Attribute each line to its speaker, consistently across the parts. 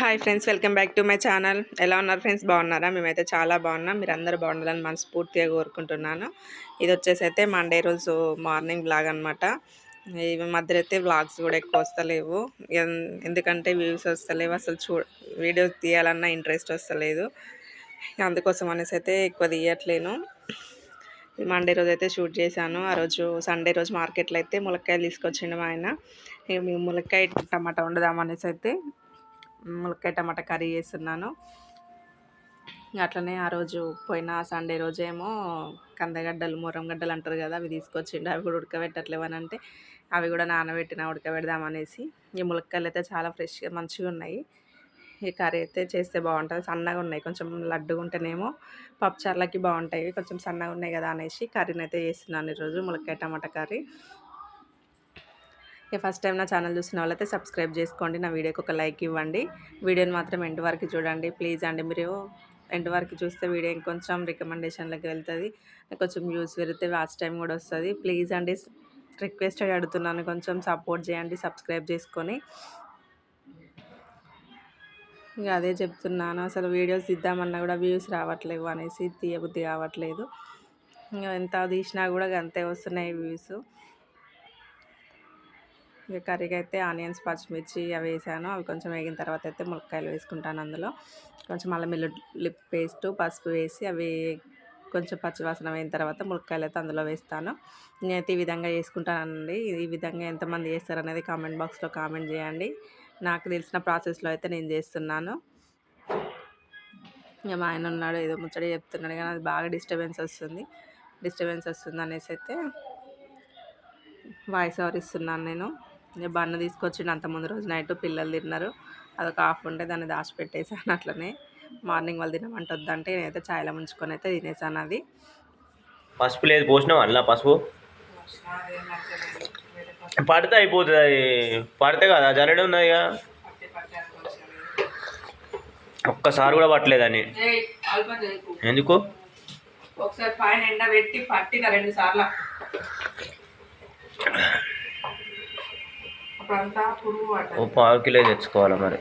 Speaker 1: Hi friends welcome back to my channel. ఎలా ఉన్నారు friends? బాగున్నారా? మేమైతే చాలా బాగున్నాం. మీరు అందరూ బాగుండాలని మనస్ఫూర్తిగా కోరుకుంటున్నాను. ఇది వచ్చేసి అయితే మండే రోజు మార్నింగ్ బ్లాగ్ అనమాట ఈ మధ్య అయితే వ్లాగ్స్ కూడా ఎక్కువ వస్తలేవు. ఎన్- ఎందుకంటే వ్యూస్ వస్తలేవు. అసలు చూ వీడియోస్ తీయాలన్నా ఇంట్రెస్ట్ వస్తలేదు. అందుకోసం అనేసి అయితే ఎక్కువ తీయట్లేను. మండే రోజు అయితే షూట్ చేశాను. ఆ రోజు సండే రోజు మార్కెట్లో అయితే ములక్కాయలు తీసుకొచ్చిండు మా ఆయన. ఇక మేము ములక్కాయ టమాటా వండుదామనేసి అయితే ములక్కాయ టమాటా కర్రీ చేస్తున్నాను. అట్లనే ఆ రోజు పోయిన సండే రోజేమో కందగడ్డలు మురంగడ్డలు అంటారు కదా అవి తీసుకొచ్చిండు. అవి కూడా ఉడకబెట్టట్లేవని అంటే అవి కూడా నానబెట్టిన ఉడకబెడదామనేసి. ఈ ములక్కాయలు అయితే చాలా ఫ్రెష్గా మంచిగా ఉన్నాయి. ఈ కర్రీ అయితే చేస్తే బాగుంటుంది. సన్నగా ఉన్నాయి. కొంచెం లడ్డుగా ఉంటేనేమో పప్పుచారులకి బాగుంటాయి. కొంచెం సన్నగా ఉన్నాయి కదా అనేసి కర్రీని అయితే చేస్తున్నాను ఈరోజు ములక్కాయ టమాటా కర్రీ. ఫస్ట్ టైం నా ఛానల్ చూసిన వాళ్ళైతే సబ్స్క్రైబ్ చేసుకోండి నా వీడియోకి ఒక లైక్ ఇవ్వండి. వీడియోని మాత్రం ఎండ్ వరకు చూడండి. ప్లీజ్ అండి మీరు ఎండ్ వరకు చూస్తే వీడియో ఇంకొంచెం రికమెండేషన్లోకి వెళ్తుంది. కొంచెం వ్యూస్ పెరిగితే వాచ్ టైం కూడా వస్తుంది. ప్లీజ్ అండి రిక్వెస్ట్ అడుగుతున్నాను. కొంచెం సపోర్ట్ చేయండి సబ్స్క్రైబ్ చేసుకొని. ఇంకా అదే చెప్తున్నాను అసలు వీడియోస్ ఇద్దామన్నా కూడా వ్యూస్ రావట్లేవు అనేసి తీయబుద్ధి కావట్లేదు. ఇంకా ఎంత తీసినా కూడా అంతే వస్తున్నాయి వ్యూస్ ఇక కర్రీకి అయితే ఆనియన్స్ పచ్చిమిర్చి అవి వేసాను. అవి కొంచెం వేగిన తర్వాత అయితే ములక్కాయలు వేసుకుంటాను అందులో. కొంచెం అల్లం వెల్లుల్లి పేస్ట్ పసుపు వేసి అవి కొంచెం పచ్చివాసన అయిన తర్వాత ములక్కాయలు అయితే అందులో వేస్తాను. నేనైతే ఈ విధంగా చేసుకుంటానండి. ఈ విధంగా ఎంతమంది చేస్తారు అనేది కామెంట్ బాక్స్లో కామెంట్ చేయండి. నాకు తెలిసిన ప్రాసెస్లో అయితే నేను చేస్తున్నాను. ఇక మా ఆయన ఉన్నాడు ఏదో ముచ్చట చెప్తున్నాడు కానీ అది బాగా డిస్టర్బెన్స్ వస్తుంది. డిస్టర్బెన్స్ వస్తుంది అనేసి అయితే వాయిస్ ఓవర్ ఇస్తున్నాను నేను. బన్న తీసుకొచ్చిండు అంత ముందు రోజు నైట్ పిల్లలు తిన్నారు. అదొక హాఫ్ ఉంటే దాన్ని దాచిపెట్టేసాను అట్లనే. మార్నింగ్ వాళ్ళు తినమంటే వద్దంటే నేనైతే ఛాయలో ముంచుకొని అయితే తినేసాను అది.
Speaker 2: పసుపు లేదు పోసినావు అలా పసుపు? పడితే అయిపోతుంది అది పడితే కదా జల్లెడ ఉన్నది ఇక ఒక్కసారి కూడా పట్టలేదని ఎందుకు?
Speaker 1: ఒకసారి పైన ఎండ పెట్టి పట్టిన రెండు సార్లు.
Speaker 2: ఓ పావు కిలో తెచ్చుకోవాలి మరి?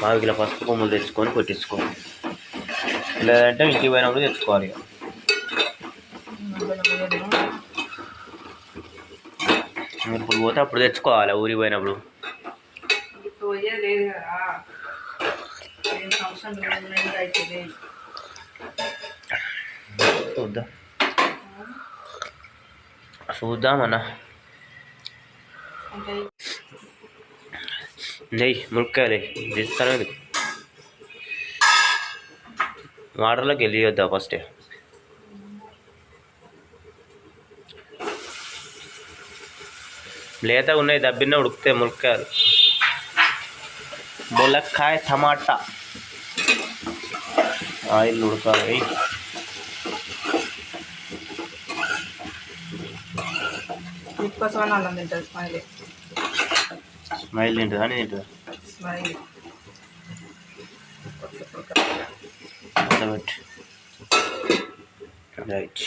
Speaker 2: పావు కిలో పసుపు కొమ్ములు తెచ్చుకొని కొట్టించుకోవాలి లేదంటే ఇంటికి పోయినప్పుడు తెచ్చుకోవాలి. ఇప్పుడు పోతే అప్పుడు తెచ్చుకోవాలి? ఊరికి పోయినప్పుడు?
Speaker 1: పోయేది లేదు కదా రెండు సంవత్సరం రెండు అవుతుంది
Speaker 2: చూద్దాం చూద్దామన్నా. నెయ్యి మునక్కాయలు తీస్తాను ఎందుకు వాటర్లోకి వెళ్ళియొద్దా ఫస్ట్ లేత ఉన్నాయి దబ్బిన ఉడికితే ములక్కాయలు ములక్కాయ టమాటా. ఆయిల్ ఉడకాలి.
Speaker 1: అని అన్నం తింటుంది స్మైలీ.
Speaker 2: స్మైల్ తింటుందా? అని తింటుందా?
Speaker 1: స్మైలీ.
Speaker 2: రైట్.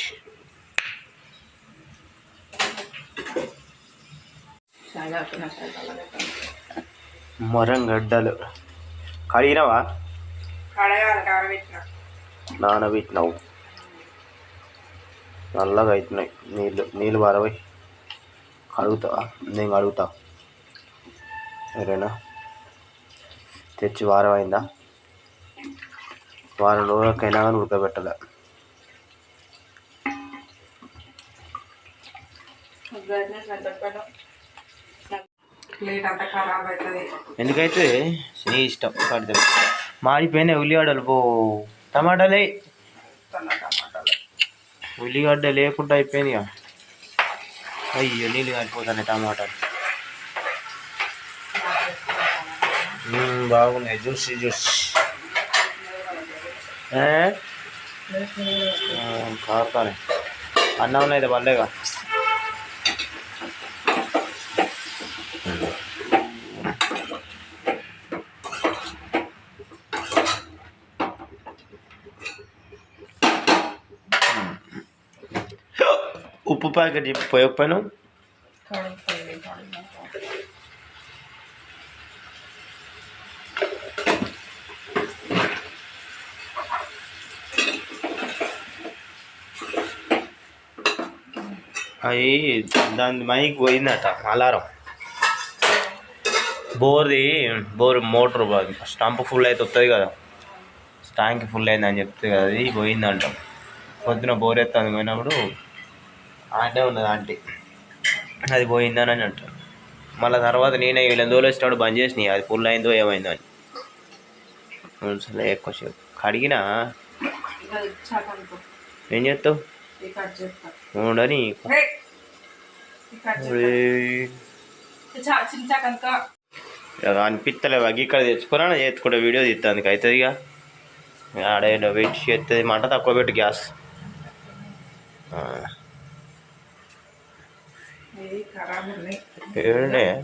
Speaker 2: మరంగడ్డలు కడిగినవా? నానబెట్టినావు. నల్లగా అవుతున్నాయి నీళ్ళు నీళ్ళు పారబోయి. కడుగుతావా నేను కడుగుతా సరేనా తెచ్చి వారం అయిందా వారం రోజులకైనా కానీ ఉడకబెట్టాలి ఎందుకైతే? నీ ఇష్టం కడితే మాడిపోయినాయి ఉల్లిగడ్డలు పో. టమాటాలే. ఉల్లిగడ్డ లేకుండా అయిపోయింది ఇక. అయ్యో నీళ్ళు కాలిపోతున్నాయి టమాటాలు. బాగున్నాయి. Juice juice. కారుతానే. అన్నం అయితే పర్లేగా ప్యాకెట్ చెప్పి పోయకపోయాను అవి దాని మైక్ పోయిందట అలారం బోర్ది బోర్ మోటార్ స్టంప్ ఫుల్ అయితే వస్తుంది కదా ట్యాంక్ ఫుల్ అయిందని చెప్తే కదా అది పోయిందంట పొద్దున బోర్ ఎత్తాను పోయినప్పుడు ఆడే ఉన్నది ఆంటీ. అది పోయిందని అని అంటారు. మళ్ళీ తర్వాత నేనే వీళ్ళని దోలేసినప్పుడు బంద్ చేసినాయి. అది ఫుల్ అయిందో ఏమైందో అని. సరే ఎక్కువసేపు కడిగినా? ఏం చేస్తావు? ఉండని ఇక. అనిపిస్తలేవు. అగ్గి ఇక్కడ తెచ్చుకున్నా చేసుకుంటే వీడియో తీస్తాను అందుకు అవుతుంది ఇక. ఆడ వెయిట్ చేస్తుంది మంట తక్కువ పెట్టు గ్యాస్. ఏడునే?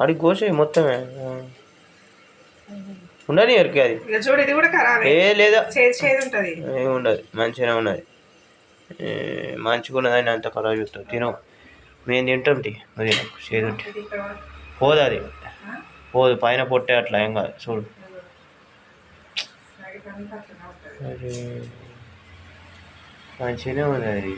Speaker 2: అడిగి కోసేయి మొత్తమే. ఆ. ఉండని ఎరికి అది.
Speaker 1: ఇక చూడు ఇది కూడా ఖరాబ్.
Speaker 2: ఏ లేదా?
Speaker 1: ఉంటుంది.
Speaker 2: ఏమి ఉండదు. మంచిగానే ఉన్నది. మంచిగా ఉన్నదని అంత కలర్ చూస్తాం తిను. మేము తింటాం టీ. అది చేదు. పోదు అది? పోదు. పైన పొట్టే అట్లా ఏం కాదు. చూడు. మంచిగానే ఉంది అది.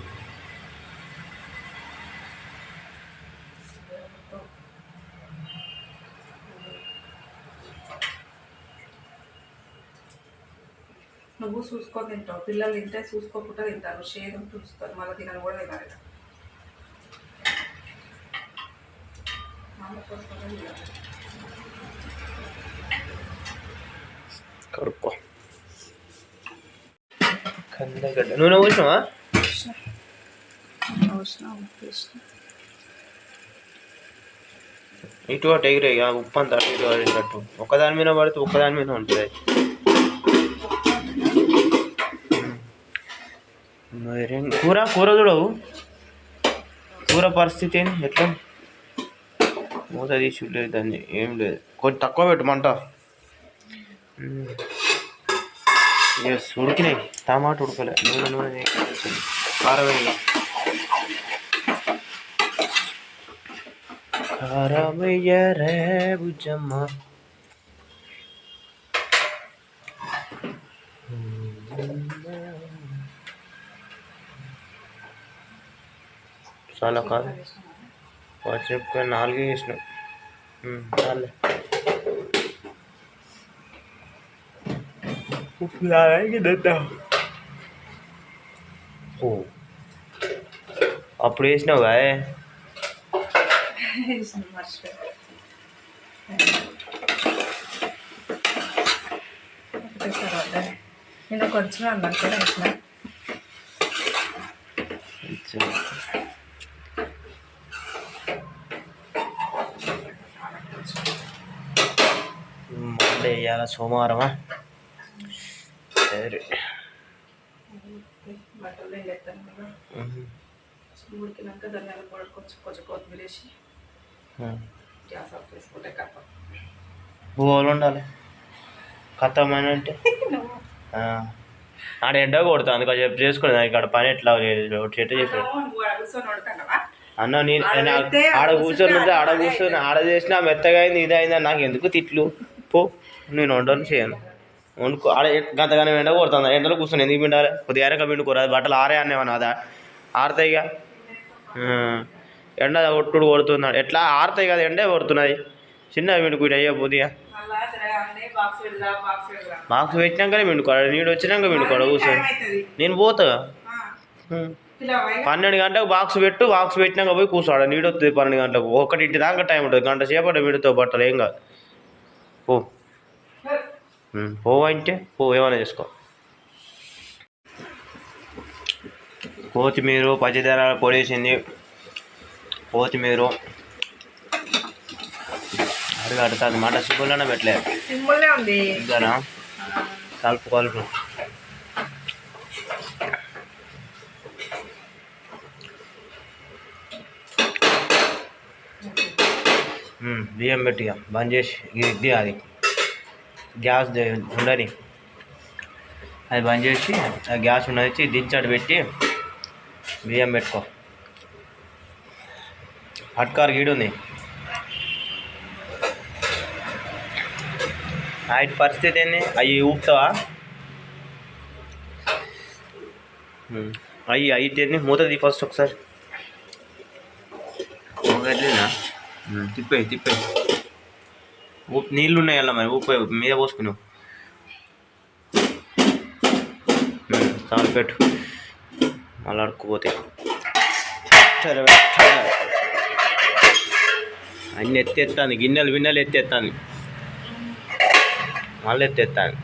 Speaker 1: నువ్వు చూసుకొని తింటావు. పిల్లలు తింటే చూసుకోకుండా తింటారు. షేర్ చూస్తారు. మళ్ళీ తినని కూడా తినాలి.
Speaker 2: కడుక్కో. కందగడ్డ. నూనె పోసినావా ఇటు అటు ఎగిరే. ఉప్పు అంతా అటు ఇటు ఒకదాని మీద పడితే ఒక్కదాని మీద ఉంటుంది. కూర కూర చూడవు. కూర పరిస్థితి ఏంది? ఎట్లా? మూత తీసి లేదు దాన్ని ఏం లేదు. కొంచెం తక్కువ పెట్టమంట ఉడికినాయి. టమాటా ఉడకలే. నూనె నూనె వేసి కారం వేయాలి కారమయ్యరే బుజ్జమ్మ. చాలా కాదు చెప్పి నాలుగే వేసిన చాలే ఉప్పు తాగాకి ఓ అప్పుడు వేసినావు కదా
Speaker 1: మర్చిపోయి నేను కొంచెం అన్నం కూడా వేసిన
Speaker 2: మండే ఇవాళ సోమవారమా? సరే.
Speaker 1: బట్టలు నేను ఎత్తాను కదా ఉడికినాక ధనియాల పొడి కొంచెం కొంచెం కొత్తిమీర వేసి గ్యాస్ ఆఫ్ చేసుకుంటే కప్ప
Speaker 2: భూగోలు ఉండాలి. కథమైన అంటే. ఆడ ఎండ కొడుతుంది అందుకని చెప్పి చేసుకునేది ఇక్కడ పని ఎట్లా లేదు చెట్టు చేసి
Speaker 1: నువ్వు ఆడ కూర్చొని వండుతున్నావా
Speaker 2: అన్న నేను
Speaker 1: ఆడ
Speaker 2: కూర్చొని ఆడ కూర్చొని ఆడ చేసినా మెత్తగా అయింది ఇది అయింది నాకు ఎందుకు తిట్లు? పో నేను వండను చేయను. వండుకో ఆడ గంతగానే ఎండ కొడుతుంది? ఎండలో కూర్చొని ఎందుకు పిండాలి? కొద్దిగా ఎరక పిండుకోరు? అది బట్టలు ఆరే అనేవన్నా అదా ఆరుతాయి ఇక. ఎండ కొట్టుడు కొడుతున్నాడు. ఎట్లా? ఆరుతాయి కదా ఎండే కొడుతున్నది. చిన్న పిండుకుంటే అయ్యా కొద్దిగా
Speaker 1: బాక్స్
Speaker 2: పెట్టినాకనే పిండుకోడు నీడు వచ్చినాక పిండుకోడు కూర్చొని. నేను పోతా. పన్నెండు గంటలకు బాక్స్ పెట్టు బాక్స్ పెట్టినాక పోయి కూర్చోడు నీడు వస్తుంది పన్నెండు గంటలకు. ఒకటింటి దాకా టైం ఉంటుంది. గంట సేపటి వీడితో బట్టలు ఏం కాదు. పో. పోవా ఇంటే పో ఏమైనా చేసుకో. కొత్తిమీర పచ్చిదర పొడేసింది కొత్తిమీర. అడుగు అడుగుతుంది మాట సిగ్గులోనే పెట్టలేదు కలుపు కలుపు. బియ్యం పెట్టి ఇక బంద్ చేసి ఇది అది గ్యాస్ ది- ఉండని అది బంద్ చేసి ఆ గ్యాస్ ఉన్నది దించాడు పెట్టి బియ్యం పెట్టుకో హట్కార్ గీడు ఉంది ఆయన పరిస్థితి ఏంది అవి ఊపుతావా ఉమ్. అయ్యి అయ్యి ఏంది మూత తీ ఫస్ట్ ఒకసారి తిప్పే తిప్పే ఊపు నీళ్ళు ఉన్నాయి అలా మరి ఊపే మీద పోసుకున్నావు చాలు పెట్టు. మళ్ళీ అడుక్కుపోతే సరే అన్ని ఎత్తేస్తాను గిన్నెలు విన్నెలు ఎత్తేస్తాను మళ్ళీ ఎత్తేస్తాను